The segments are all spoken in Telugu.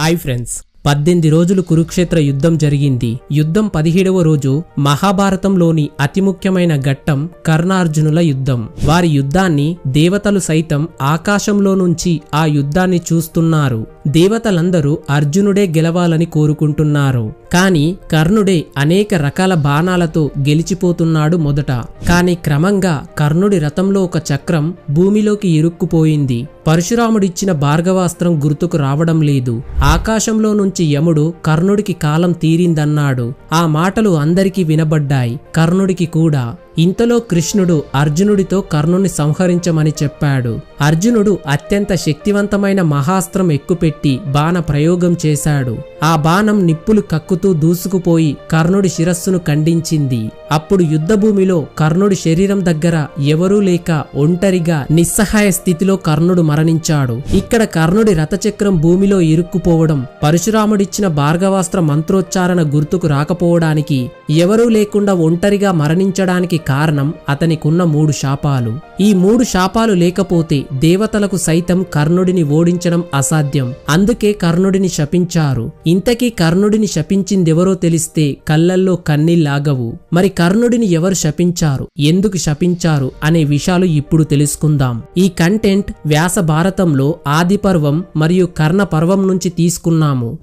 Hi friends. పద్దెనిమిది రోజులు కురుక్షేత్ర యుద్ధం జరిగింది. యుద్ధం పదిహేడవ రోజు మహాభారతంలోని అతి ముఖ్యమైన ఘట్టం కర్ణార్జునుల యుద్ధం. వారి యుద్ధాన్ని దేవతలు సైతం ఆకాశంలో నుంచి ఆ యుద్ధాన్ని చూస్తున్నారు. దేవతలందరూ అర్జునుడే గెలవాలని కోరుకుంటున్నారు. కానీ కర్ణుడే అనేక రకాల బాణాలతో గెలిచిపోతున్నాడు మొదట. కానీ క్రమంగా కర్ణుడి రథంలో ఒక చక్రం భూమిలోకి ఇరుక్కుపోయింది. పరశురాముడిచ్చిన భార్గవాస్త్రం గుర్తుకు రావడం లేదు. ఆకాశంలో నుంచి యముడు కర్ణుడికి కాలం తీరిందన్నాడు. ఆ మాటలు అందరికీ వినబడ్డాయి. కర్ణుడికి కూడా. ఇంతలో కృష్ణుడు అర్జునుడితో కర్ణుని సంహరించమని చెప్పాడు. అర్జునుడు అత్యంత శక్తివంతమైన మహాస్త్రం ఎక్కుపెట్టి బాణ ప్రయోగం చేశాడు. ఆ బాణం నిప్పులు కక్కుతూ దూసుకుపోయి కర్ణుడి శిరస్సును ఖండించింది. అప్పుడు యుద్ధభూమిలో కర్ణుడి శరీరం దగ్గర ఎవరూ లేక ఒంటరిగా నిస్సహాయ స్థితిలో కర్ణుడు మరణించాడు. ఇక్కడ కర్ణుడి రథచక్రం భూమిలో ఇరుక్కుపోవడం పరశురాముడిచ్చిన భార్గవాస్త్ర మంత్రోచ్చారణ గుర్తుకు రాకపోవడానికి ఎవరూ లేకుండా ఒంటరిగా మరణించడానికి కారణం అతనికున్న మూడు శాపాలు. ఈ మూడు శాపాలు లేకపోతే దేవతలకు సైతం కర్ణుడిని ఓడించడం అసాధ్యం. అందుకే కర్ణుడిని శపించారు. ఇంతకీ కర్ణుడిని శపించిందెవరో తెలిస్తే కళ్ళల్లో కన్నీళ్ళాగవు. మరి కర్ణుడిని ఎవరు శపించారు? ఎందుకు శపించారు? అనే విషయాలు ఇప్పుడు తెలుసుకుందాం. ఈ కంటెంట్ వ్యాస భారతంలో ఆదిపర్వం మరియు కర్ణ పర్వం నుంచి తీసుకున్నాము.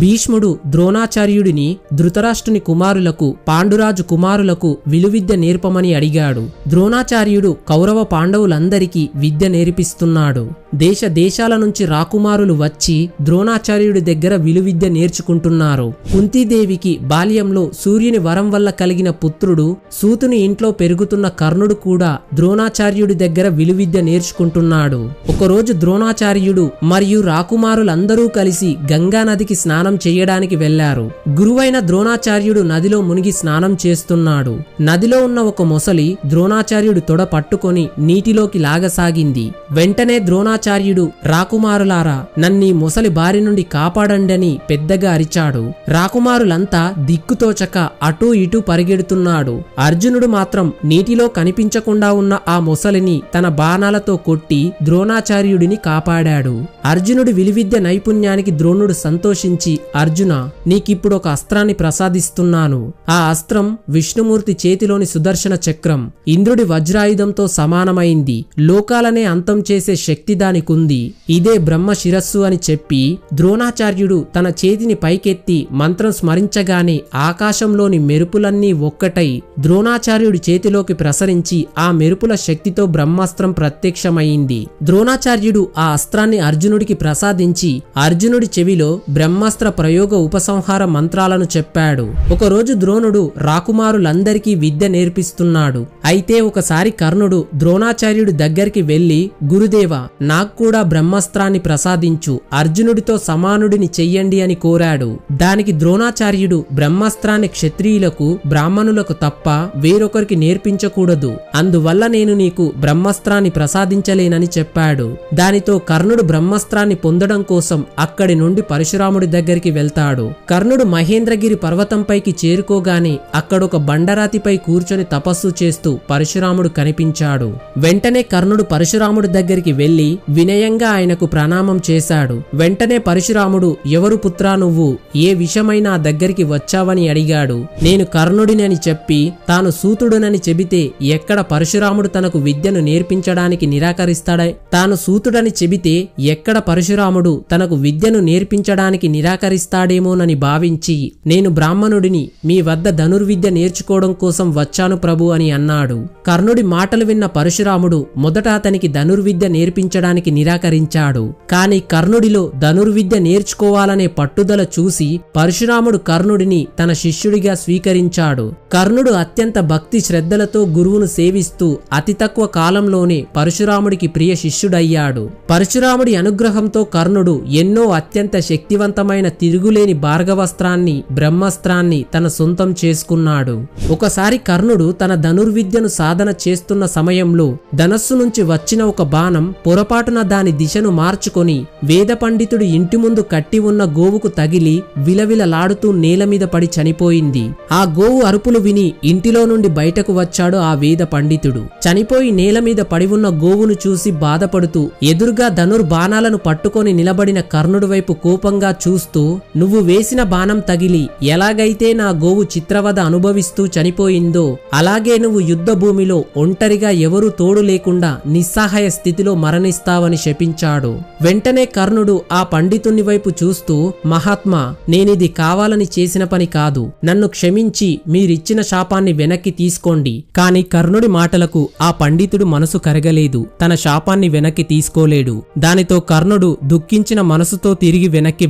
భీష్ముడు ద్రోణాచార్యుడిని ధృతరాష్ట్రుని కుమారులకు పాండురాజు కుమారులకు విలువిద్య నేర్పమని అడిగాడు. ద్రోణాచార్యుడు కౌరవ పాండవులందరికీ విద్య నేర్పిస్తున్నాడు. దేశ దేశాల నుంచి రాకుమారులు వచ్చి ద్రోణాచార్యుడి దగ్గర విలువిద్య నేర్చుకుంటున్నారు. కుంతీదేవికి బాల్యంలో సూర్యుని వరం వల్ల కలిగిన పుత్రుడు సూతుని ఇంట్లో పెరుగుతున్న కర్ణుడు కూడా ద్రోణాచార్యుడి దగ్గర విలువిద్య నేర్చుకుంటున్నాడు. ఒకరోజు ద్రోణాచార్యుడు మరియు రాకుమారులందరూ కలిసి గంగా నదికి స్నానం చేయడానికి వెళ్ళారు గురువైన ద్రోణాచార్యుడు నదిలో మునిగి స్నానం చేస్తున్నాడు. నదిలో ఉన్న ఒక మొసలి ద్రోణాచార్యుడు తొడ పట్టుకొని నీటిలోకి లాగసాగింది. వెంటనే ద్రోణాచార్యుడు రాకుమారులారా నన్నీ మొసలి బారి నుండి కాపాడండని పెద్దగా అరిచాడు. రాకుమారులంతా దిక్కుతోచక అటూ ఇటూ పరిగెడుతున్నాడు. అర్జునుడు మాత్రం నీటిలో కనిపించకుండా ఉన్న ఆ మొసలిని తన బాణాలతో కొట్టి ద్రోణాచార్యుడిని కాపాడాడు. అర్జునుడి విలువిద్య నైపుణ్యానికి ద్రోణుడు సంతోషించి అర్జున నీకిప్పుడు ఒక అస్త్రాన్ని ప్రసాదిస్తున్నాను. ఆ అస్త్రం విష్ణుమూర్తి చేతిలోని సుదర్శన చక్రం. ఇంద్రుడి వజ్రాయుధంతో సమానమైంది. లోకాలనే అంతం చేసే శక్తి దానికుంది. ఇదే బ్రహ్మ శిరస్సు అని చెప్పి ద్రోణాచార్యుడు తన చేతిని పైకెత్తి మంత్రం స్మరించగానే ఆకాశంలోని మెరుపులన్నీ ఒక్కటై ద్రోణాచార్యుడి చేతిలోకి ప్రసరించి ఆ మెరుపుల శక్తితో బ్రహ్మాస్త్రం ప్రత్యక్షమైంది. ద్రోణాచార్యుడు ఆ అస్త్రాన్ని అర్జునుడికి ప్రసాదించి అర్జునుడి చెవిలో బ్రహ్మాస్త్ర ప్రయోగ ఉపసంహార మంత్రాలను చెప్పాడు. ఒకరోజు ద్రోణుడు రాకుమారులందరికీ విద్య నేర్పిస్తున్నాడు. అయితే ఒకసారి కర్ణుడు ద్రోణాచార్యుడి దగ్గరికి వెళ్ళి గురుదేవ నాకు కూడా బ్రహ్మాస్త్రాన్ని ప్రసాదించు. అర్జునుడితో సమానుడిని చెయ్యండి అని కోరాడు. దానికి ద్రోణాచార్యుడు బ్రహ్మాస్త్రాన్ని క్షత్రియులకు బ్రాహ్మణులకు తప్ప వేరొకరికి నేర్పించకూడదు. అందువల్ల నేను నీకు బ్రహ్మాస్త్రాన్ని ప్రసాదించలేనని చెప్పాడు. దానితో కర్ణుడు బ్రహ్మాస్త్రాన్ని పొందడం కోసం అక్కడి నుండి పరశురాముడి దగ్గరికి వెళ్తాడు. కర్ణుడు మహేంద్రగిరి పర్వతంపైకి చేరుకోగానే అక్కడొక బండరాతిపై కూర్చొని తపస్సు చేస్తూ పరశురాముడు కనిపించాడు. వెంటనే కర్ణుడు పరశురాముడి దగ్గరికి వెళ్ళి వినయంగా ఆయనకు ప్రణామం చేశాడు. వెంటనే పరశురాముడు ఎవరు పుత్రా నువ్వు? ఏ విషమైనా దగ్గరికి వచ్చావని అడిగాడు. నేను కర్ణుడినని చెప్పి తాను సూతుడునని చెబితే ఎక్కడ పరశురాముడు తనకు విద్యను నేర్పించడానికి నిరాకరిస్తాడే? తాను సూతుడని చెబితే ఎక్కడ పరశురాముడు తనకు విద్యను నేర్పించడానికి నిరా నిరాకరిస్తాడేమోనని భావించి నేను బ్రాహ్మణుడిని మీ వద్ద ధనుర్విద్య నేర్చుకోవడం కోసం వచ్చాను ప్రభు అని అన్నాడు. కర్ణుడి మాటలు విన్న పరశురాముడు మొదట అతనికి ధనుర్విద్య నేర్పించడానికి నిరాకరించాడు. కాని కర్ణుడిలో ధనుర్విద్య నేర్చుకోవాలనే పట్టుదల చూసి పరశురాముడు కర్ణుడిని తన శిష్యుడిగా స్వీకరించాడు. కర్ణుడు అత్యంత భక్తి శ్రద్ధలతో గురువును సేవిస్తూ అతి తక్కువ కాలంలోనే పరశురాముడికి ప్రియ శిష్యుడయ్యాడు. పరశురాముడి అనుగ్రహంతో కర్ణుడు ఎన్నో అత్యంత శక్తివంతమైన తిరుగులేని భార్గవస్త్రాన్ని బ్రహ్మస్త్రాన్ని తన సొంతం చేసుకున్నాడు. ఒకసారి కర్ణుడు తన ధనుర్విద్యను సాధన చేస్తున్న సమయంలో ధనస్సు నుంచి వచ్చిన ఒక బాణం పొరపాటున దాని దిశను మార్చుకొని వేద పండితుడు ఇంటి ముందు కట్టి ఉన్న గోవుకు తగిలి విలవిలలాడుతూ నేల మీద పడి చనిపోయింది. ఆ గోవు అరుపులు విని ఇంటిలో నుండి బయటకు వచ్చాడు ఆ వేద పండితుడు. చనిపోయి నేల మీద పడి ఉన్న గోవును చూసి బాధపడుతూ ఎదురుగా ధనుర్బాణాలను పట్టుకొని నిలబడిన కర్ణుడి వైపు కోపంగా చూస్తూ నువ్వు వేసిన బాణం తగిలి ఎలాగైతే నా గోవు చిత్రవద అనుభవిస్తూ చనిపోయిందో అలాగే నువ్వు యుద్ధ భూమిలో ఒంటరిగా ఎవరూ తోడు లేకుండా నిస్సహాయ స్థితిలో మరణిస్తావని శపించాడు. వెంటనే కర్ణుడు ఆ పండితుని వైపు చూస్తూ మహాత్మా నేనిది కావాలని చేసిన పని కాదు. నన్ను క్షమించి మీరిచ్చిన శాపాన్ని వెనక్కి తీసుకోండి కాని కర్ణుడి మాటలకు ఆ పండితుడు మనసు కరగలేదు. తన శాపాన్ని వెనక్కి తీసుకోలేడు. దానితో కర్ణుడు దుఃఖించిన మనసుతో తిరిగి వెనక్కి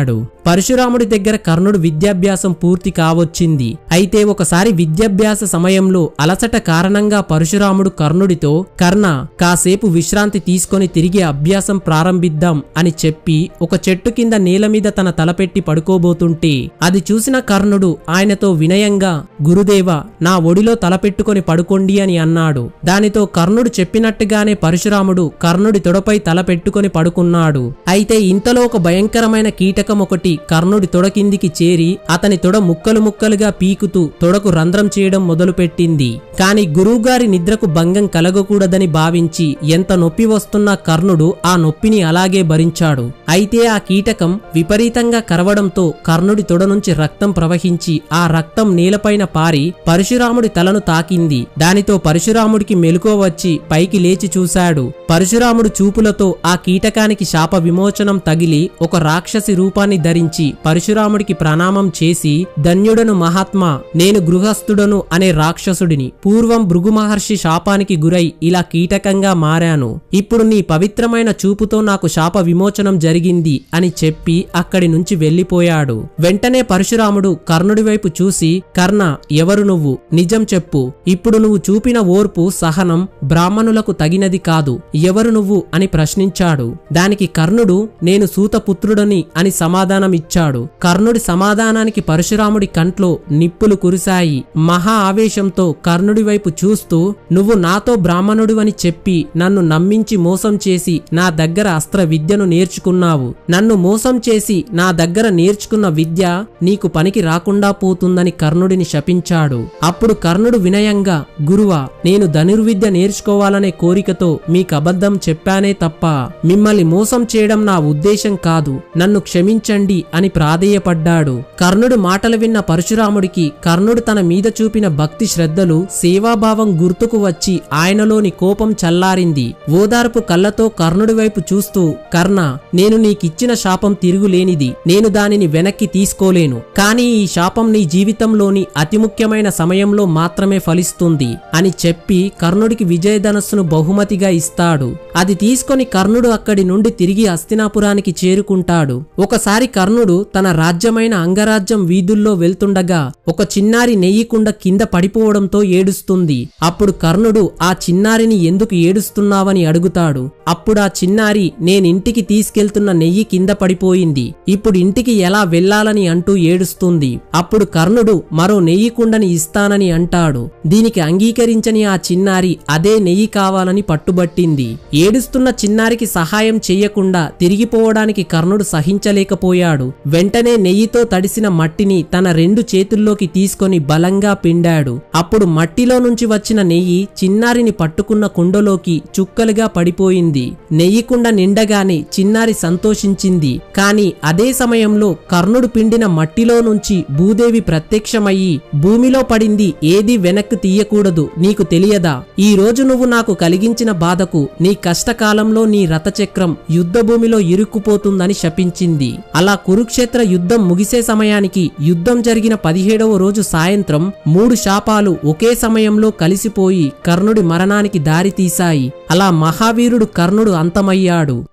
వెళ్ళిపోయాడు పరశురాముడి దగ్గర కర్ణుడు విద్యాభ్యాసం పూర్తి కావచ్చింది. అయితే ఒకసారి విద్యాభ్యాస సమయంలో అలసట కారణంగా పరశురాముడు కర్ణుడితో కర్ణ కాసేపు విశ్రాంతి తీసుకొని తిరిగి అభ్యాసం ప్రారంభిద్దాం అని చెప్పి ఒక చెట్టు కింద నేల మీద తన తలపెట్టి పడుకోబోతుంటే అది చూసిన కర్ణుడు ఆయనతో వినయంగా గురుదేవ నా ఒడిలో తలపెట్టుకొని పడుకోండి అని అన్నాడు. దానితో కర్ణుడు చెప్పినట్టుగానే పరశురాముడు కర్ణుడి తొడపై తలపెట్టుకొని పడుకున్నాడు. అయితే ఇంతలో ఒక భయంకరమైన కీటకం ఒకటి కర్ణుడి తొడ కిందికి చేరి అతని తొడ ముక్కలు ముక్కలుగా పీకుతూ తొడకు రంధ్రం చేయడం మొదలుపెట్టింది. కాని గురువుగారి నిద్రకు భంగం కలగకూడదని భావించి ఎంత నొప్పి వస్తున్నా కర్ణుడు ఆ నొప్పిని అలాగే భరించాడు. అయితే ఆ కీటకం విపరీతంగా కరవడంతో కర్ణుడి తొడ నుంచి రక్తం ప్రవహించి ఆ రక్తం నేలపైన పారి పరశురాముడి తలను తాకింది. దానితో పరశురాముడికి మెలుకో వచ్చి పైకి లేచి చూశాడు. పరశురాముడు చూపులతో ఆ కీటకానికి శాప విమోచనం తగిలి ఒక రాక్షసి రూపాన్ని ధరించి పరశురాముడికి ప్రణామం చేసి ధన్యుడను మహాత్మా నేను గృహస్థుడను అనే రాక్షసుడిని పూర్వం భృగు మహర్షి శాపానికి గురై ఇలా కీటకంగా మారాను. ఇప్పుడు నీ పవిత్రమైన చూపుతో నాకు శాప విమోచనం జరిగింది అని చెప్పి అక్కడి నుంచి వెళ్ళిపోయాడు వెంటనే పరశురాముడు కర్ణుడి వైపు చూసి కర్ణ ఎవరు నువ్వు? నిజం చెప్పు. ఇప్పుడు నువ్వు చూపిన ఓర్పు సహనం బ్రాహ్మణులకు తగినది కాదు. ఎవరు నువ్వు? అని ప్రశ్నించాడు. దానికి కర్ణుడు నేను సూతపుత్రుడని అని సమాధానం ఇచ్చాడు కర్ణుడి సమాధానానికి పరశురాముడి కంట్లో నిప్పులు కురిశాయి. మహా ఆవేశంతో కర్ణుడి వైపు చూస్తూ నువ్వు నాతో బ్రాహ్మణుడు అని చెప్పి నన్ను నమ్మించి మోసం చేసి నా దగ్గర అస్త్ర విద్యను నేర్చుకున్నావు. నన్ను మోసం చేసి నా దగ్గర నేర్చుకున్న విద్య నీకు పనికి రాకుండా పోతుందని కర్ణుడిని శపించాడు. అప్పుడు కర్ణుడు వినయంగా గురువా నేను ధనుర్విద్య నేర్చుకోవాలనే కోరికతో మీకబద్ధం చెప్పానే తప్ప మిమ్మల్ని మోసం చేయడం నా ఉద్దేశం కాదు. నన్ను క్షమి క్షమించండి అని ప్రాధేయపడ్డాడు. కర్ణుడు మాటలు విన్న పరశురాముడికి కర్ణుడు తన మీద చూపిన భక్తి శ్రద్ధలు సేవాభావం గుర్తుకు వచ్చి ఆయనలోని కోపం చల్లారింది. ఓదార్పు కళ్ళతో కర్ణుడి వైపు చూస్తూ కర్ణ నేను నీకిచ్చిన శాపం తిరుగులేనిది. నేను దానిని వెనక్కి తీసుకోలేను. కానీ ఈ శాపం నీ జీవితంలోని అతి ముఖ్యమైన సమయంలో మాత్రమే ఫలిస్తుంది అని చెప్పి కర్ణుడికి విజయధనస్సును బహుమతిగా ఇస్తాడు. అది తీసుకొని కర్ణుడు అక్కడి నుండి తిరిగి హస్తినాపురానికి చేరుకుంటాడు. ఒక ఒకసారి కర్ణుడు తన రాజ్యమైన అంగరాజ్యం వీధుల్లో వెళ్తుండగా ఒక చిన్నారి నెయ్యికుండ కింద పడిపోవడంతో ఏడుస్తుంది. అప్పుడు కర్ణుడు ఆ చిన్నారిని ఎందుకు ఏడుస్తున్నావని అడుగుతాడు. అప్పుడు ఆ చిన్నారి నేనింటికి తీసుకెళ్తున్న నెయ్యి కింద పడిపోయింది. ఇప్పుడు ఇంటికి ఎలా వెళ్ళాలని అంటూ ఏడుస్తుంది. అప్పుడు కర్ణుడు మరో నెయ్యి కుండని ఇస్తానని అంటాడు. దీనికి అంగీకరించని ఆ చిన్నారి అదే నెయ్యి కావాలని పట్టుబట్టింది. ఏడుస్తున్న చిన్నారికి సహాయం చెయ్యకుండా తిరిగిపోవడానికి కర్ణుడు సహించలేక సహించలేకపోయాడు వెంటనే నెయ్యితో తడిసిన మట్టిని తన రెండు చేతుల్లోకి తీసుకొని బలంగా పిండాడు. అప్పుడు మట్టిలో నుంచి వచ్చిన నెయ్యి చిన్నారిని పట్టుకున్న కుండలోకి చుక్కలుగా పడిపోయింది. నెయ్యి కుండ నిండగానే చిన్నారి సంతోషించింది. కాని అదే సమయంలో కర్ణుడు పిండిన మట్టిలో నుంచి భూదేవి ప్రత్యక్షమయ్యి భూమిలో పడింది ఏది వెనక్కు తీయకూడదు నీకు తెలియదా? ఈ రోజు నువ్వు నాకు కలిగించిన బాధకు నీ కష్టకాలంలో నీ రథచక్రం యుద్ధభూమిలో ఇరుక్కుపోతుందని శపించింది. అలా కురుక్షేత్ర యుద్ధం ముగిసే సమయానికి యుద్ధం జరిగిన పదిహేడవ రోజు సాయంత్రం మూడు శాపాలు ఒకే సమయంలో కలిసిపోయి కర్ణుడి మరణానికి దారితీశాయి. అలా మహావీరుడు కర్ణుడు అంతమయ్యాడు.